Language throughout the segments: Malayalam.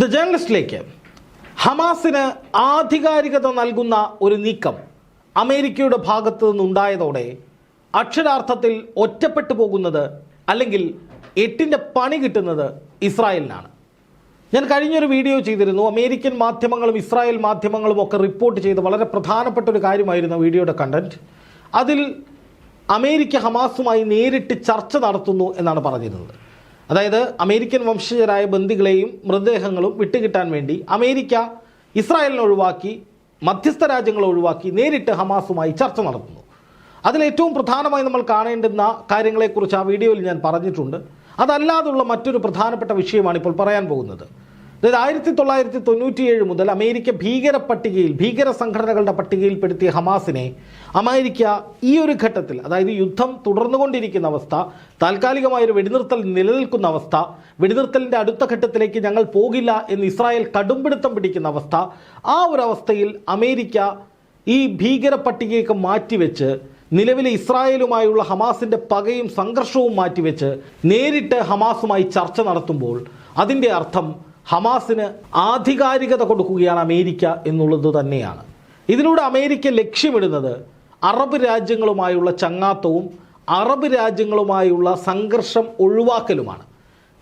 ദ ജേർണലിസ്റ്റിലേക്ക് ഹമാസിന് ആധികാരികത നൽകുന്ന ഒരു നീക്കം അമേരിക്കയുടെ ഭാഗത്ത് നിന്നുണ്ടായതോടെ അക്ഷരാർത്ഥത്തിൽ ഒറ്റപ്പെട്ടു പോകുന്നത് അല്ലെങ്കിൽ എട്ടിന്റെ പണി കിട്ടുന്നത് ഇസ്രായേലിനാണ്. ഞാൻ കഴിഞ്ഞൊരു വീഡിയോ ചെയ്തിരുന്നു. അമേരിക്കൻ മാധ്യമങ്ങളും ഇസ്രായേൽ മാധ്യമങ്ങളും ഒക്കെ റിപ്പോർട്ട് ചെയ്ത് വളരെ പ്രധാനപ്പെട്ട ഒരു കാര്യമായിരുന്നു വീഡിയോയുടെ കണ്ടന്റ് അതിൽ അമേരിക്ക ഹമാസുമായി നേരിട്ട് ചർച്ച നടത്തുന്നു എന്നാണ് പറഞ്ഞിരുന്നത്. അതായത് അമേരിക്കൻ വംശജരായ ബന്ദികളെയും മൃതദേഹങ്ങളും വിട്ടുകിട്ടാൻ വേണ്ടി അമേരിക്ക ഇസ്രായേലിനെ ഒഴിവാക്കി മധ്യസ്ഥ രാജ്യങ്ങളെ ഒഴിവാക്കി നേരിട്ട് ഹമാസുമായി ചർച്ച നടത്തുന്നു. അതിലേറ്റവും പ്രധാനമായി നമ്മൾ കാണേണ്ടുന്ന കാര്യങ്ങളെക്കുറിച്ച് ആ വീഡിയോയിൽ ഞാൻ പറഞ്ഞിട്ടുണ്ട്. അതല്ലാതുള്ള മറ്റൊരു പ്രധാനപ്പെട്ട വിഷയമാണ് ഇപ്പോൾ പറയാൻ പോകുന്നത്. അതായത് ആയിരത്തി തൊള്ളായിരത്തി തൊണ്ണൂറ്റിയേഴ് മുതൽ അമേരിക്ക ഭീകര പട്ടികയിൽ ഭീകര സംഘടനകളുടെ പട്ടികയിൽപ്പെടുത്തിയ ഹമാസിനെ അമേരിക്ക ഈ ഒരു ഘട്ടത്തിൽ അതായത് യുദ്ധം തുടർന്നുകൊണ്ടിരിക്കുന്ന അവസ്ഥ താൽക്കാലികമായൊരു വെടിനിർത്തൽ നിലനിൽക്കുന്ന അവസ്ഥ വെടിനിർത്തലിന്റെ അടുത്ത ഘട്ടത്തിലേക്ക് ഞങ്ങൾ പോകില്ല എന്ന് ഇസ്രായേൽ കടുംപിടുത്തം പിടിക്കുന്ന അവസ്ഥ ആ ഒരു അവസ്ഥയിൽ അമേരിക്ക ഈ ഭീകര പട്ടികയൊക്കെ മാറ്റിവെച്ച് നിലവിലെ ഇസ്രായേലുമായുള്ള ഹമാസിന്റെ പകയും സംഘർഷവും മാറ്റിവെച്ച് നേരിട്ട് ഹമാസുമായി ചർച്ച നടത്തുമ്പോൾ അതിന്റെ അർത്ഥം ഹമാസിന് ആധികാരികത കൊടുക്കുകയാണ് അമേരിക്ക എന്നുള്ളത് തന്നെയാണ്. ഇതിലൂടെ അമേരിക്ക ലക്ഷ്യമിടുന്നത് അറബ് രാജ്യങ്ങളുമായുള്ള ചങ്ങാത്തവും അറബ് രാജ്യങ്ങളുമായുള്ള സംഘർഷം ഒഴിവാക്കലുമാണ്.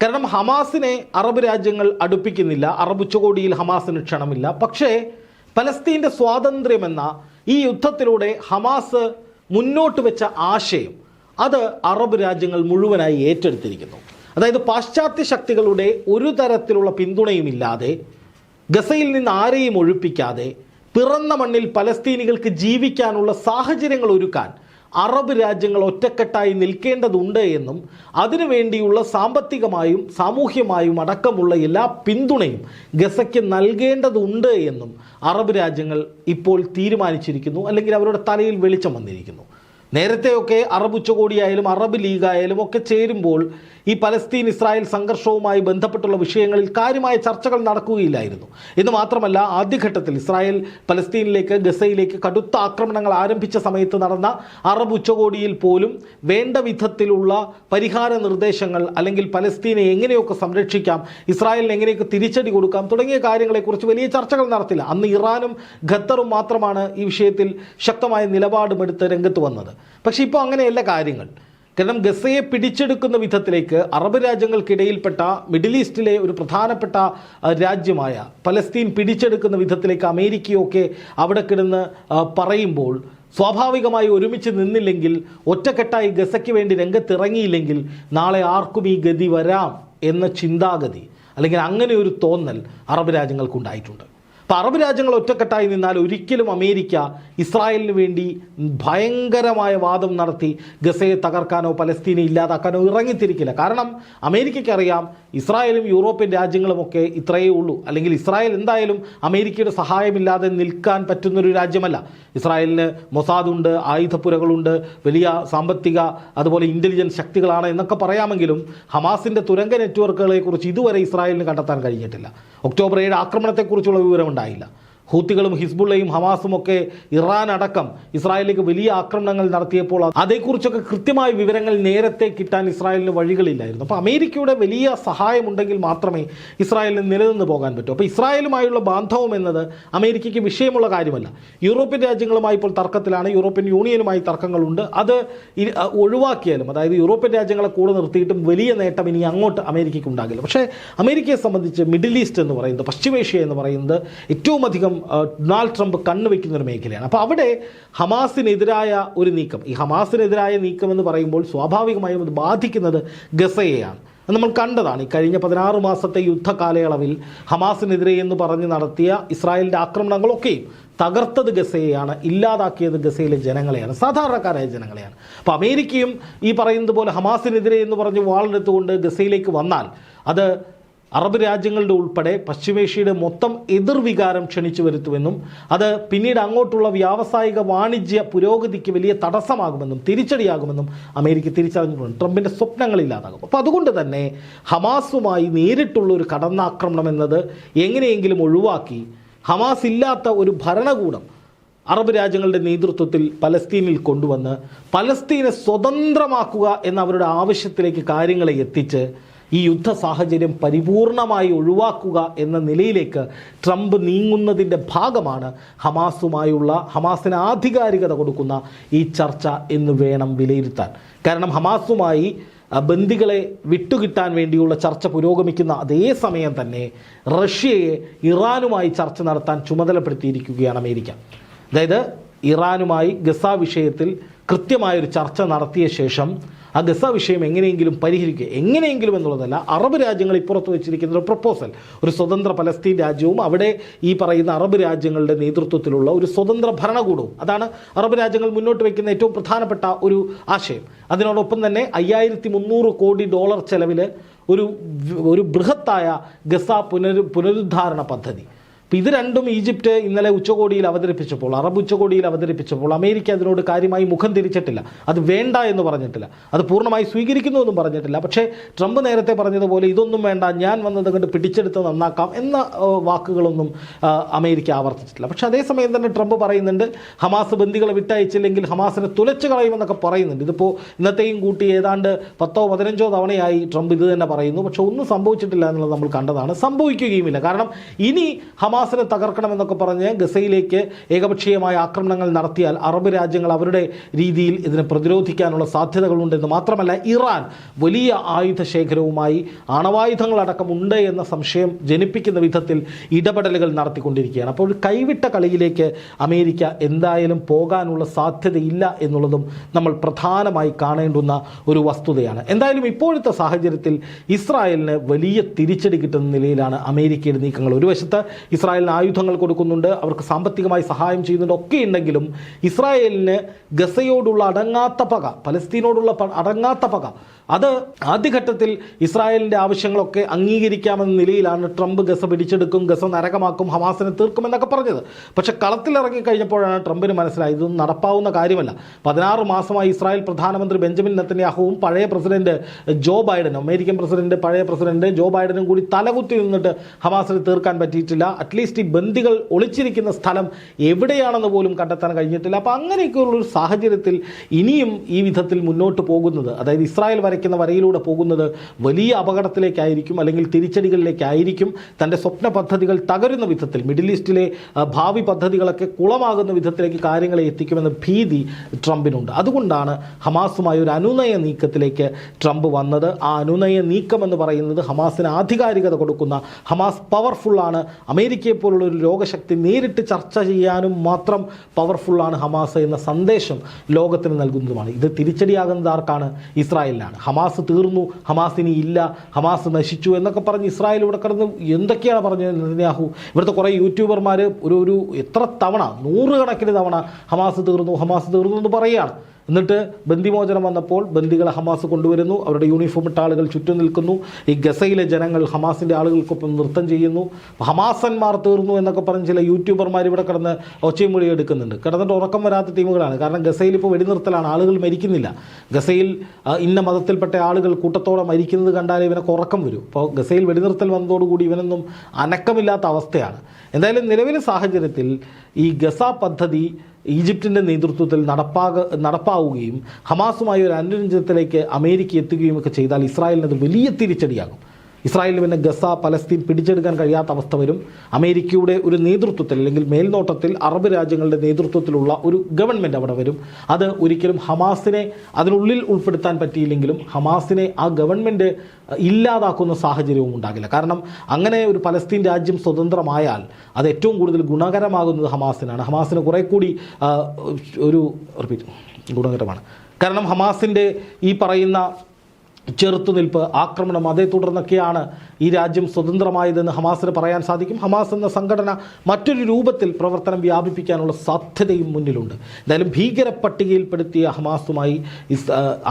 കാരണം ഹമാസിനെ അറബ് രാജ്യങ്ങൾ അടുപ്പിക്കുന്നില്ല. അറബ് ഉച്ചകോടിയിൽ ഹമാസിന് ക്ഷണമില്ല. പക്ഷേ പലസ്തീന്റെ സ്വാതന്ത്ര്യമെന്ന ഈ യുദ്ധത്തിലൂടെ ഹമാസ് മുന്നോട്ട് വെച്ച ആശയം അത് അറബ് രാജ്യങ്ങൾ മുഴുവനായി ഏറ്റെടുത്തിരിക്കുന്നു. അതായത് പാശ്ചാത്യ ശക്തികളുടെ ഒരു തരത്തിലുള്ള പിന്തുണയുമില്ലാതെ ഗസയിൽ നിന്ന് ആരെയും ഒഴിപ്പിക്കാതെ പിറന്ന മണ്ണിൽ പലസ്തീനികൾക്ക് ജീവിക്കാനുള്ള സാഹചര്യങ്ങൾ ഒരുക്കാൻ അറബ് രാജ്യങ്ങൾ ഒറ്റക്കെട്ടായി നിൽക്കേണ്ടതുണ്ട് എന്നും അതിനുവേണ്ടിയുള്ള സാമ്പത്തികമായും സാമൂഹ്യമായും അടക്കമുള്ള എല്ലാ പിന്തുണയും ഗസയ്ക്ക് നൽകേണ്ടതുണ്ട് എന്നും അറബ് രാജ്യങ്ങൾ ഇപ്പോൾ തീരുമാനിച്ചിരിക്കുന്നു അല്ലെങ്കിൽ അവരുടെ തലയിൽ വെളിച്ചം വന്നിരിക്കുന്നു. നേരത്തെയൊക്കെ അറബ് ഉച്ചകോടിയായാലും അറബ് ലീഗായാലും ഒക്കെ ചേരുമ്പോൾ ഈ പലസ്തീൻ ഇസ്രായേൽ സംഘർഷവുമായി ബന്ധപ്പെട്ടുള്ള വിഷയങ്ങളിൽ കാര്യമായ ചർച്ചകൾ നടക്കുകയില്ലായിരുന്നു. എന്ന് മാത്രമല്ല ആദ്യഘട്ടത്തിൽ ഇസ്രായേൽ പലസ്തീനിലേക്ക് ഗസയിലേക്ക് കടുത്ത ആക്രമണങ്ങൾ ആരംഭിച്ച സമയത്ത് നടന്ന അറബ് ഉച്ചകോടിയിൽ പോലും വേണ്ട വിധത്തിലുള്ള പരിഹാര നിർദ്ദേശങ്ങൾ അല്ലെങ്കിൽ പലസ്തീനെ എങ്ങനെയൊക്കെ സംരക്ഷിക്കാം ഇസ്രായേലിന് എങ്ങനെയൊക്കെ തിരിച്ചടി കൊടുക്കാം തുടങ്ങിയ കാര്യങ്ങളെക്കുറിച്ച് വലിയ ചർച്ചകൾ നടത്തില്ല. അന്ന് ഇറാനും ഖത്തറും മാത്രമാണ് ഈ വിഷയത്തിൽ ശക്തമായ നിലപാടുമെടുത്ത് രംഗത്ത് വന്നത്. പക്ഷേ ഇപ്പോൾ അങ്ങനെയല്ല കാര്യങ്ങൾ. കാരണം ഗസയെ പിടിച്ചെടുക്കുന്ന വിധത്തിലേക്ക് അറബ് രാജ്യങ്ങൾക്കിടയിൽപ്പെട്ട മിഡിൽ ഈസ്റ്റിലെ ഒരു പ്രധാനപ്പെട്ട രാജ്യമായ പലസ്തീൻ പിടിച്ചെടുക്കുന്ന വിധത്തിലേക്ക് അമേരിക്കയൊക്കെ അവിടെ കിടന്ന് പറയുമ്പോൾ സ്വാഭാവികമായി ഒരുമിച്ച് നിന്നില്ലെങ്കിൽ ഒറ്റക്കെട്ടായി ഗസയ്ക്ക് വേണ്ടി രംഗത്തിറങ്ങിയില്ലെങ്കിൽ നാളെ ആർക്കും ഈ ഗതി വരാം എന്ന ചിന്താഗതി അല്ലെങ്കിൽ അങ്ങനെ ഒരു തോന്നൽ അറബ് രാജ്യങ്ങൾക്കുണ്ടായിട്ടുണ്ട്. അപ്പോൾ അറബ് രാജ്യങ്ങൾ ഒറ്റക്കെട്ടായി നിന്നാൽ ഒരിക്കലും അമേരിക്ക ഇസ്രായേലിന് വേണ്ടി ഭയങ്കരമായ വാദം നടത്തി ഗസയെ തകർക്കാനോ പലസ്തീനെ ഇല്ലാതാക്കാനോ ഇറങ്ങിത്തിരിക്കില്ല. കാരണം അമേരിക്കയ്ക്കറിയാം ഇസ്രായേലും യൂറോപ്യൻ രാജ്യങ്ങളുമൊക്കെ ഇത്രയേ ഉള്ളൂ. അല്ലെങ്കിൽ ഇസ്രായേൽ എന്തായാലും അമേരിക്കയുടെ സഹായമില്ലാതെ നിൽക്കാൻ പറ്റുന്നൊരു രാജ്യമല്ല. ഇസ്രായേലിന് മൊസാദുണ്ട് ആയുധപ്പുരകളുണ്ട് വലിയ സാമ്പത്തിക അതുപോലെ ഇന്റലിജൻസ് ശക്തികളാണ് എന്നൊക്കെ പറയാമെങ്കിലും ഹമാസിന്റെ തുരങ്ക നെറ്റ്വർക്കുകളെക്കുറിച്ച് ഇതുവരെ ഇസ്രായേലിന് കണ്ടെത്താൻ കഴിഞ്ഞിട്ടില്ല. ഒക്ടോബർ ഏഴ് ആക്രമണത്തെക്കുറിച്ചുള്ള വിവരമുണ്ടായില്ല. ഹൂത്തികളും ഹിസ്ബുള്ളയും ഹമാസും ഒക്കെ ഇറാൻ അടക്കം ഇസ്രായേലിലേക്ക് വലിയ ആക്രമണങ്ങൾ നടത്തിയപ്പോൾ അതേക്കുറിച്ചൊക്കെ കൃത്യമായ വിവരങ്ങൾ നേരത്തെ കിട്ടാൻ ഇസ്രായേലിന് വഴികളില്ലായിരുന്നു. അപ്പോൾ അമേരിക്കയുടെ വലിയ സഹായമുണ്ടെങ്കിൽ മാത്രമേ ഇസ്രായേലിന് നിലനിന്ന് പോകാൻ പറ്റൂ. അപ്പോൾ ഇസ്രായേലുമായുള്ള ബാന്ധവം എന്നത് അമേരിക്കയ്ക്ക് വിഷയമുള്ള കാര്യമല്ല. യൂറോപ്യൻ രാജ്യങ്ങളുമായി ഇപ്പോൾ തർക്കത്തിലാണ്. യൂറോപ്യൻ യൂണിയനുമായി തർക്കങ്ങളുണ്ട്. അത് ഒഴിവാക്കിയാലും അതായത് യൂറോപ്യൻ രാജ്യങ്ങളെ കൂടെ നിർത്തിയിട്ടും വലിയ നേട്ടം ഇനി അങ്ങോട്ട് അമേരിക്കയ്ക്ക് ഉണ്ടാകില്ല. പക്ഷേ അമേരിക്കയെ സംബന്ധിച്ച് മിഡിൽ ഈസ്റ്റ് എന്ന് പറയുന്നത് പശ്ചിമേഷ്യ എന്ന് പറയുന്നത് ഏറ്റവും അധികം ഡൊണാൾഡ് ട്രംപ് കണ്ണു വയ്ക്കുന്ന ഒരു മേഖലയാണ്. അപ്പോൾ അവിടെ ഹമാസിനെതിരായ ഒരു നീക്കം ഈ ഹമാസിനെതിരായ നീക്കം എന്ന് പറയുമ്പോൾ സ്വാഭാവികമായും അത് ബാധിക്കുന്നത് ഗസയെയാണ്. നമ്മൾ കണ്ടതാണ്. ഈ കഴിഞ്ഞ പതിനാറ് മാസത്തെ യുദ്ധ കാലയളവിൽ ഹമാസിനെതിരെ എന്ന് പറഞ്ഞ് നടത്തിയ ഇസ്രായേലിന്റെ ആക്രമണങ്ങളൊക്കെയും തകർത്തത് ഗസയെയാണ് ഇല്ലാതാക്കിയത് ഗസയിലെ ജനങ്ങളെയാണ് സാധാരണക്കാരായ ജനങ്ങളെയാണ്. അപ്പോൾ അമേരിക്കയും ഈ പറയുന്നത് പോലെ ഹമാസിനെതിരെ എന്ന് പറഞ്ഞ് വാളെടുത്തുകൊണ്ട് ഗസയിലേക്ക് വന്നാൽ അത് അറബ് രാജ്യങ്ങളുടെ ഉൾപ്പെടെ പശ്ചിമേഷ്യയുടെ മൊത്തം എതിർവികാരം ക്ഷണിച്ചു വരുത്തുമെന്നും അത് പിന്നീട് അങ്ങോട്ടുള്ള വ്യാവസായിക വാണിജ്യ പുരോഗതിക്ക് വലിയ തടസ്സമാകുമെന്നും തിരിച്ചടിയാകുമെന്നും അമേരിക്ക തിരിച്ചറിഞ്ഞിട്ടുണ്ട്. ട്രംപിന്റെ സ്വപ്നങ്ങളില്ലാതാകും അപ്പോൾ അതുകൊണ്ട് തന്നെ ഹമാസുമായി നേരിട്ടുള്ള ഒരു കടന്നാക്രമണം എന്നത് എങ്ങനെയെങ്കിലും ഒഴിവാക്കി ഹമാസ് ഇല്ലാത്ത ഒരു ഭരണകൂടം അറബ് രാജ്യങ്ങളുടെ നേതൃത്വത്തിൽ പലസ്തീനിൽ കൊണ്ടുവന്ന് പലസ്തീനെ സ്വതന്ത്രമാക്കുക എന്ന അവരുടെ ആവശ്യത്തിലേക്ക് കാര്യങ്ങളെ എത്തിച്ച് ഈ യുദ്ധ സാഹചര്യം പരിപൂർണമായി ഒഴിവാക്കുക എന്ന നിലയിലേക്ക് ട്രംപ് നീങ്ങുന്നതിന്റെ ഭാഗമാണ് ഹമാസുമായുള്ള ഹമാസിന് ആധികാരികത കൊടുക്കുന്ന ഈ ചർച്ച എന്ന് വേണം വിലയിരുത്താൻ. കാരണം ഹമാസുമായി ബന്ദികളെ വിട്ടുകിട്ടാൻ വേണ്ടിയുള്ള ചർച്ച പുരോഗമിക്കുന്ന അതേ സമയം തന്നെ റഷ്യയെ ഇറാനുമായി ചർച്ച നടത്താൻ ചുമതലപ്പെടുത്തിയിരിക്കുകയാണ് അമേരിക്ക. അതായത് ഇറാനുമായി ഗസ വിഷയത്തിൽ കൃത്യമായൊരു ചർച്ച നടത്തിയ ശേഷം ആ ഗസ വിഷയം എങ്ങനെയെങ്കിലും പരിഹരിക്കുക. എങ്ങനെയെങ്കിലും എന്നുള്ളതല്ല അറബ് രാജ്യങ്ങൾ ഇപ്പുറത്ത് വെച്ചിരിക്കുന്ന ഒരു പ്രപ്പോസൽ ഒരു സ്വതന്ത്ര പലസ്തീൻ രാജ്യവും അവിടെ ഈ പറയുന്ന അറബ് രാജ്യങ്ങളുടെ നേതൃത്വത്തിലുള്ള ഒരു സ്വതന്ത്ര ഭരണകൂടവും. അതാണ് അറബ് രാജ്യങ്ങൾ മുന്നോട്ട് വയ്ക്കുന്ന ഏറ്റവും പ്രധാനപ്പെട്ട ഒരു ആശയം. അതിനോടൊപ്പം തന്നെ അയ്യായിരത്തി മുന്നൂറ് കോടി ഡോളർ ചെലവിൽ ഒരു ഒരു ബൃഹത്തായ ഗസ പുനരു പുനരുദ്ധാരണ പദ്ധതി. അപ്പോൾ ഇത് രണ്ടും ഈജിപ്റ്റ് ഇന്നലെ ഉച്ചകോടിയിൽ അവതരിപ്പിച്ചപ്പോൾ അറബ് ഉച്ചകോടിയിൽ അവതരിപ്പിച്ചപ്പോൾ അമേരിക്ക അതിനോട് കാര്യമായി മുഖം തിരിച്ചിട്ടില്ല. അത് വേണ്ട എന്ന് പറഞ്ഞിട്ടില്ല. അത് പൂർണമായി സ്വീകരിക്കുന്നു എന്നും പറഞ്ഞിട്ടില്ല. പക്ഷേ ട്രംപ് നേരത്തെ പറഞ്ഞതുപോലെ ഇതൊന്നും വേണ്ട ഞാൻ വന്നത് കണ്ട് പിടിച്ചെടുത്ത് നന്നാക്കാം എന്ന വാക്കുകളൊന്നും അമേരിക്ക ആവർത്തിച്ചിട്ടില്ല. പക്ഷേ അതേസമയം തന്നെ ട്രംപ് പറയുന്നുണ്ട് ഹമാസ് ബന്ദികളെ വിട്ടയച്ചില്ലെങ്കിൽ ഹമാസിനെ തുലച്ചു കളയുമെന്നൊക്കെ പറയുന്നുണ്ട്. ഇതിപ്പോൾ ഇന്നത്തെയും കൂട്ടി ഏതാണ്ട് പത്തോ പതിനഞ്ചോ തവണയായി ട്രംപ് ഇത് തന്നെ പറയുന്നു. പക്ഷേ ഒന്നും സംഭവിച്ചിട്ടില്ല എന്നുള്ളത് നമ്മൾ കണ്ടതാണ്. സംഭവിക്കുകയുമില്ല. കാരണം ഇനി ഹമാസിനെ തകർക്കണമെന്നൊക്കെ പറഞ്ഞ് ഗസയിലേക്ക് ഏകപക്ഷീയമായ ആക്രമണങ്ങൾ നടത്തിയാൽ അറബ് രാജ്യങ്ങൾ അവരുടെ രീതിയിൽ ഇതിനെ പ്രതിരോധിക്കാനുള്ള സാധ്യതകളുണ്ടെന്ന് മാത്രമല്ല ഇറാൻ വലിയ ആയുധ ശേഖരവുമായി ആണവായുധങ്ങളടക്കം ഉണ്ട് എന്ന സംശയം ജനിപ്പിക്കുന്ന വിധത്തിൽ ഇടപെടലുകൾ നടത്തിക്കൊണ്ടിരിക്കുകയാണ്. അപ്പോൾ ഒരു കൈവിട്ട കളിയിലേക്ക് അമേരിക്ക എന്തായാലും പോകാനുള്ള സാധ്യതയില്ല എന്നുള്ളതും നമ്മൾ പ്രധാനമായി കാണേണ്ടുന്ന ഒരു വസ്തുതയാണ്. എന്തായാലും ഇപ്പോഴത്തെ സാഹചര്യത്തിൽ ഇസ്രായേലിന് വലിയ തിരിച്ചടി കിട്ടുന്ന നിലയിലാണ് അമേരിക്കയുടെ നീക്കങ്ങൾ. ഒരു വശത്ത് ഇസ്രായേലിന് ആയുധങ്ങൾ കൊടുക്കുന്നുണ്ട് അവർക്ക് സാമ്പത്തികമായി സഹായം ചെയ്യുന്നുണ്ട്. ഒക്കെ ഉണ്ടെങ്കിലും ഇസ്രായേലിന് ഗസയോടുള്ള അടങ്ങാത്ത പക പലസ്തീനോടുള്ള അടങ്ങാത്ത പക അത് ആദ്യഘട്ടത്തിൽ ഇസ്രായേലിന്റെ ആവശ്യങ്ങളൊക്കെ അംഗീകരിക്കാമെന്ന നിലയിലാണ് ട്രംപ് ഗസ പിടിച്ചെടുക്കും ഗസ നരകമാക്കും ഹമാസിനെ തീർക്കുമെന്നൊക്കെ പറഞ്ഞത്. പക്ഷേ കളത്തിലിറങ്ങി കഴിഞ്ഞപ്പോഴാണ് ട്രംപിന് മനസ്സിലായത് ഇതൊന്നും നടപ്പാവുന്ന കാര്യമല്ല. പതിനാറ് മാസമായി ഇസ്രായേൽ പ്രധാനമന്ത്രി ബെഞ്ചമിൻ നെത്തന്യാഹുവും പഴയ പ്രസിഡന്റ് ജോ ബൈഡനും അമേരിക്കൻ പ്രസിഡന്റ് പഴയ പ്രസിഡന്റ് ജോ ബൈഡനും കൂടി തലകുത്തി നിന്നിട്ട് ഹമാസിനെ തീർക്കാൻ പറ്റിയിട്ടില്ല. അറ്റ്ലീസ്റ്റ് ഈ ബന്ദികൾ ഒളിച്ചിരിക്കുന്ന സ്ഥലം എവിടെയാണെന്ന് പോലും കണ്ടെത്താൻ കഴിഞ്ഞിട്ടില്ല. അപ്പോൾ അങ്ങനെയൊക്കെയുള്ള ഒരു സാഹചര്യത്തിൽ ഇനിയും ഈ വിധത്തിൽ മുന്നോട്ട് പോകുന്നത് അതായത് ഇസ്രായേൽ വരയ്ക്കുന്ന വരയിലൂടെ പോകുന്നത് വലിയ അപകടത്തിലേക്കായിരിക്കും അല്ലെങ്കിൽ തിരിച്ചടികളിലേക്കായിരിക്കും തന്റെ സ്വപ്ന പദ്ധതികൾ തകരുന്ന വിധത്തിൽ മിഡിൽ ഈസ്റ്റിലെ ഭാവി പദ്ധതികളൊക്കെ കുളമാകുന്ന വിധത്തിലേക്ക് കാര്യങ്ങളെ എത്തിക്കുമെന്ന ഭീതി ട്രംപിനുണ്ട്. അതുകൊണ്ടാണ് ഹമാസുമായി ഒരു അനുനയ നീക്കത്തിലേക്ക് ട്രംപ് വന്നത്. ആ അനുനയ നീക്കം എന്ന് പറയുന്നത് ഹമാസിന് ആധികാരികത കൊടുക്കുന്ന ഹമാസ് പവർഫുള്ളാണ് അമേരിക്കയെ പോലുള്ള ഒരു ലോകശക്തി നേരിട്ട് ചർച്ച ചെയ്യാനും മാത്രം പവർഫുള്ളാണ് ഹമാസ് എന്ന സന്ദേശം ലോകത്തിന് നൽകുന്നതുമാണ്. ഇത് തിരിച്ചടിയാകുന്നത് ആർക്കാണ്? ഇസ്രായേലിനാണ്. ഹമാസ് തീർന്നു ഹമാസ് ഇനി ഇല്ല ഹമാസ് നശിച്ചു എന്നൊക്കെ പറഞ്ഞ് ഇസ്രായേൽ ഇവിടെ കിടന്ന് എന്തൊക്കെയാണ് പറഞ്ഞത് നെതന്യാഹു? ഇവിടുത്തെ കുറേ യൂട്യൂബർമാർ ഒരു ഒരു എത്ര തവണ നൂറുകണക്കിന് തവണ ഹമാസ് തീർന്നു ഹമാസ് തീർന്നു എന്ന് പറയുകയാണ്. എന്നിട്ട് ബന്ദിമോചനം വന്നപ്പോൾ ബന്ദികളെ ഹമാസ് കൊണ്ടുവരുന്നു. അവരുടെ യൂണിഫോം ഇട്ട ആളുകൾ ചുറ്റും നിൽക്കുന്നു. ഈ ഗസയിലെ ജനങ്ങൾ ഹമാസിന്റെ ആളുകൾക്കൊപ്പം നൃത്തം ചെയ്യുന്നു. ഹമാസന്മാർ തീർന്നു എന്നൊക്കെ പറഞ്ഞ് ചില യൂട്യൂബർമാർ ഇവിടെ കിടന്ന് ഒച്ചയും മൊഴി എടുക്കുന്നുണ്ട്. കിടന്നിട്ട് ഉറക്കം വരാത്ത ടീമുകളാണ്. കാരണം ഗസയിൽ ഇപ്പോൾ വെടിനിർത്തലാണ്. ആളുകൾ മരിക്കുന്നില്ല. ഗസയിൽ ഇന്ന മതത്തിൽപ്പെട്ട ആളുകൾ കൂട്ടത്തോടെ മരിക്കുന്നത് കണ്ടാലേ ഇവനൊക്കെ ഉറക്കം വരും. അപ്പോൾ ഗസയിൽ വെടിനിർത്തൽ വന്നതോടുകൂടി ഇവനൊന്നും അനക്കമില്ലാത്ത അവസ്ഥയാണ്. എന്തായാലും നിലവിലെ സാഹചര്യത്തിൽ ഈ ഗസ പദ്ധതി ഈജിപ്തിന്റെ നേതൃത്വത്തിൽ നടപ്പാക നടപ്പാവുകയും ഹമാസുമായി ഒരു അനുരഞ്ജനത്തിലേക്ക് അമേരിക്ക എത്തുകയും ഒക്കെ ചെയ്താൽ ഇസ്രായേലിന് വലിയ തിരിച്ചടിയാകും. ഇസ്രായേലിന് പിന്നെ ഗസ പലസ്തീൻ പിടിച്ചെടുക്കാൻ കഴിയാത്ത അവസ്ഥ വരും. അമേരിക്കയുടെ ഒരു നേതൃത്വത്തിൽ അല്ലെങ്കിൽ മേൽനോട്ടത്തിൽ അറബ് രാജ്യങ്ങളുടെ നേതൃത്വത്തിലുള്ള ഒരു ഗവൺമെന്റ് അവിടെ വരും. അത് ഒരിക്കലും ഹമാസിനെ അതിനുള്ളിൽ ഉൾപ്പെടുത്താൻ പറ്റിയില്ലെങ്കിലും ഹമാസിനെ ആ ഗവൺമെന്റ് ഇല്ലാതാക്കുന്ന സാഹചര്യവും ഉണ്ടാകില്ല. കാരണം അങ്ങനെ ഒരു പലസ്തീൻ രാജ്യം സ്വതന്ത്രമായാൽ അത് ഏറ്റവും കൂടുതൽ ഗുണകരമാകുന്നത് ഹമാസിനാണ്. ഹമാസിന് കുറെ കൂടി ഒരു റിപ്പീറ്റ് ഗുണകരമാണ്. കാരണം ഹമാസിന്റെ ഈ പറയുന്ന ചെറുത്തുനിൽപ്പ് ആക്രമണം അതേ തുടർന്നൊക്കെയാണ് ഈ രാജ്യം സ്വതന്ത്രമായതെന്ന് ഹമാസിന് പറയാൻ സാധിക്കും. ഹമാസ് എന്ന സംഘടന മറ്റൊരു രൂപത്തിൽ പ്രവർത്തനം വ്യാപിപ്പിക്കാനുള്ള സാധ്യതയും മുന്നിലുണ്ട്. എന്തായാലും ഭീകര പട്ടികയിൽപ്പെടുത്തിയ ഹമാസുമായി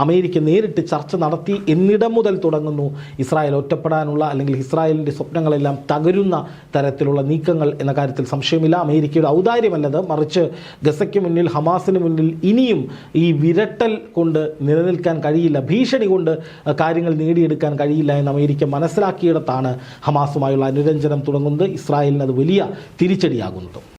അമേരിക്ക നേരിട്ട് ചർച്ച നടത്തി എന്നിടം മുതൽ തുടങ്ങുന്നു. ഇസ്രായേൽ ഒറ്റപ്പെടാനുള്ള അല്ലെങ്കിൽ ഇസ്രായേലിന്റെ സ്വപ്നങ്ങളെല്ലാം തകരുന്ന തരത്തിലുള്ള നീക്കങ്ങൾ എന്ന കാര്യത്തിൽ സംശയമില്ല. അമേരിക്കയുടെ ഔദാര്യമല്ലത്. മറിച്ച് ഗസയ്ക്ക് മുന്നിൽ ഹമാസിന് മുന്നിൽ ഇനിയും ഈ വിരട്ടൽ കൊണ്ട് നിലനിൽക്കാൻ കഴിയില്ല. ഭീഷണി കൊണ്ട് കാര്യങ്ങൾ നേടിയെടുക്കാൻ കഴിയില്ല എന്ന് അമേരിക്ക മനസ്സിലാക്കിയിടത്താണ് ഹമാസുമായുള്ള അനുരഞ്ജനം തുടങ്ങുന്നത്. ഇസ്രായേലിന് അത് വലിയ തിരിച്ചടിയാകുന്നത്.